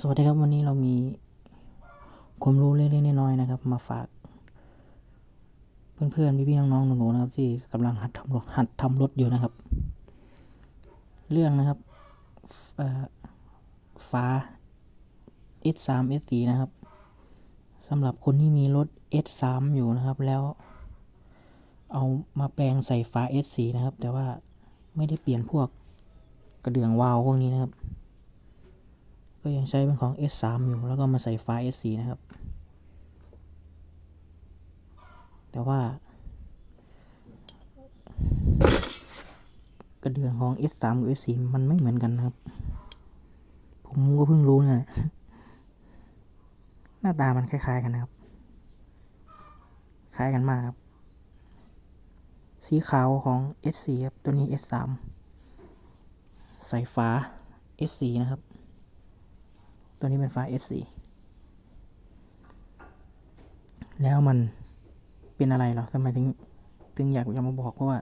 สวัสดีครับวันนี้เรามีความรู้เล็กๆน้อยๆนะครับ มาฝาก เพื่อนๆพี่ๆน้องๆหนูๆนะครับ ที่กำลังหัดทำรถหัดทำรถอยู่นะครับ เรื่องนะครับเอ่อฝา S3 S4 นะครับสำหรับคนที่มีรถ S3 อยู่นะครับ แล้วเอามาแปลงใส่ฝา S4 นะครับ แต่ว่าไม่ได้เปลี่ยนพวกกระเดื่องวาล์วพวกนี้นะครับ ก็ยังใช้เป็นของ S3 อยู่แล้วก็มาใส่ไฟล์ S4 นะครับ แต่ว่า กระเดื่องของ S3 กับ S4 มันไม่เหมือนกันนะครับ ผมก็เพิ่งรู้นะหน้าตามันคล้าย ๆ กันนะครับ คล้ายกันมากครับ สีขาวของ S4 ครับ ตัวนี้ S3 ใส่ฝา S4 นะครับ ตัวนี้เป็นไฟล์ S4 แล้วมันเป็นอะไรหรอทำไมถึงถึงอยากจะมาบอกเพราะว่า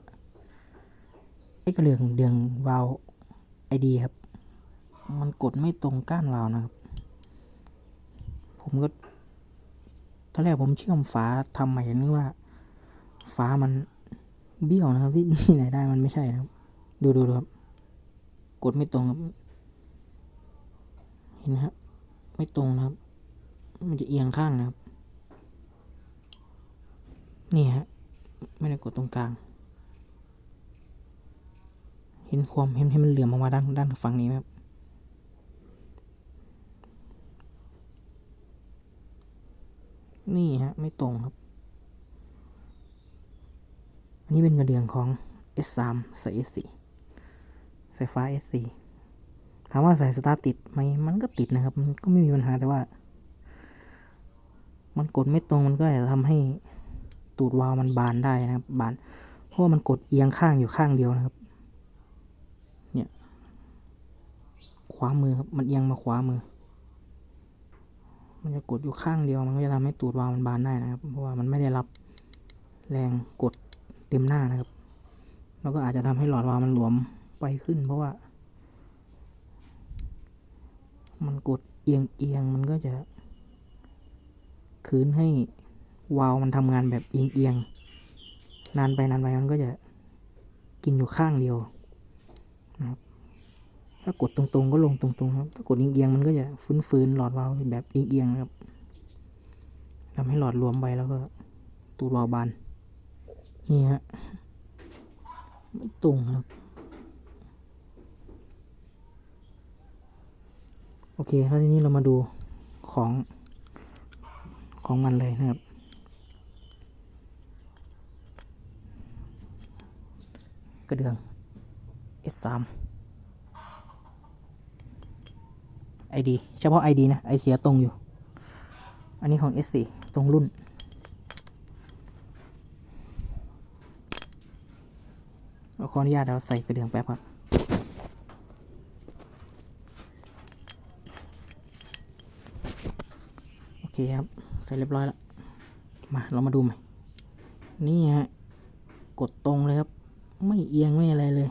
ไอ้กระเดืองเดืองวาล์วไอดีครับ มันกดไม่ตรงก้านวาล์วนะครับ ผมก็ตอนแรกผมเชื่อมฝาทำใหม่นึกว่าฝามันเบี้ยวนะครับที่ที่ไหนได้มันไม่ใช่นะครับ ดูดูดูครับ กดไม่ตรงครับ เห็นไหมครับ ไม่ตรงนะครับ มันจะเอียงข้างนะครับ นี่ฮะ ไม่ได้กดตรงกลาง เห็นความเห็นให้มันเหลื่อมออกมาด้านด้านฝั่งนี้ไหมครับ นี่ฮะ ไม่ตรงครับ อันนี้เป็นกระเดื่องของ S3 ใส่ S4 ไฟฟ้า S4 ถามว่าสายสตาร์ติดไหมมันก็ติดนะครับ มันก็ไม่มีปัญหาแต่ว่า มันกดไม่ตรงมันก็อาจจะทำให้ตูดวาล์วมันบานได้นะครับ บาน เพราะว่ามันกดเอียงข้างอยู่ข้างเดียวนะครับ เนี่ยขวามือครับมันเอียงมาขวามือ มันจะกดอยู่ข้างเดียว มันก็จะทำให้ตูดวาล์วมันบานได้นะครับ เพราะว่ามันไม่ได้รับแรงกดเต็มหน้านะครับ แล้วก็อาจจะทำให้หลอดวาล์วมันหลวมไปขึ้น เพราะว่า มันกดเอียงเอียงมันก็จะคืนให้วาล์วมันทำงานแบบเอียงเอียงนานไปนานไปมันก็จะกินอยู่ข้างเดียวนะครับถ้ากดตรงๆก็ลงตรงๆครับ ถ้ากดเอียงเอียงมันก็จะฟื้นๆหลอดวาล์วแบบเอียงเอียงนะครับทำให้หลอดรวมไปแล้วก็ตูดวาล์วบาน นี่ฮะ ไม่ตรงครับ โอ เคแล้วทีนี้เรามาดูของของมันเลยนะครับ กระเดื่อง S3 ID เฉพาะ ID นะ ไอเสียตรงอยู่ อันนี้ของ S4 ตรงรุ่น ขออนุญาตเราใส่กระเดื่องแป๊บครับ โอ เคครับใส่เรียบร้อยแล้วมาเรามาดูใหม่นี่ฮะกดตรงเลยครับ ไม่เอียงไม่อะไรเลย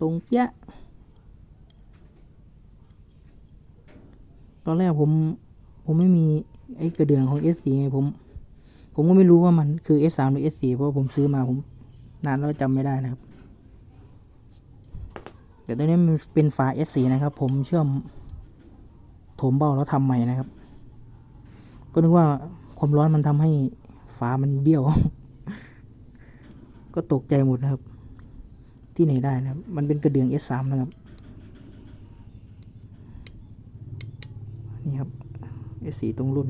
ตรงเปี้ยะตอนแรกผมผมไม่มีไอ้กระเดื่องของ S4 ไงผม ผมก็ไม่รู้ว่ามันคือ S3 หรือ S4 เพราะผมซื้อมาผม นานแล้วจำไม่ได้นะครับ แต่ตอนนี้มันเป็นฝา S4 นะครับ ผมเชื่อม มเบาแล้วทำใหม่นะครับ ก็นึกว่าความร้อนมันทำให้ฝามันเบี้ยว ก็ตกใจหมดนะครับ ที่ไหนได้นะครับ มันเป็นกระเดื่อง S3 นะครับ นี่ครับ S4 ตรงรุ่น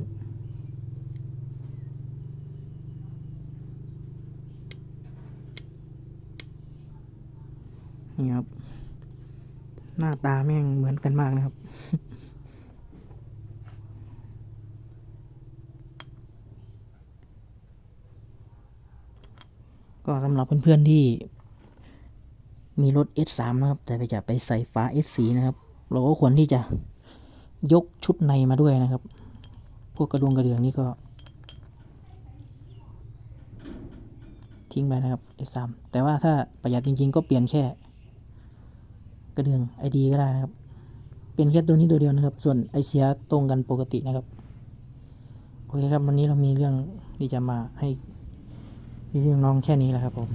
นี่ครับ หน้าตาแม่งเหมือนกันมากนะครับ ก็สำหรับเพื่อนๆที่ มีรถ S3 นะครับ แต่ไปจะไปใส่ฟ้า S4 นะครับ เราก็ควรที่จะยกชุดในมาด้วยนะครับ พวกกระดวงกระเดืองนี่ก็ ทิ้งไปนะครับ S3 แต่ว่าถ้าประหยัดจริงๆ ก็เปลี่ยนแค่ กระเดือง ID ก็ได้นะครับ เป็นแค่ตัวนี้ตัวเดียวนะครับ ส่วนไอเสียตรงกันปกตินะครับ โอเคครับ วันนี้เรามีเรื่องที่จะมาให้ พี่น้องแค่นี้แหละครับผม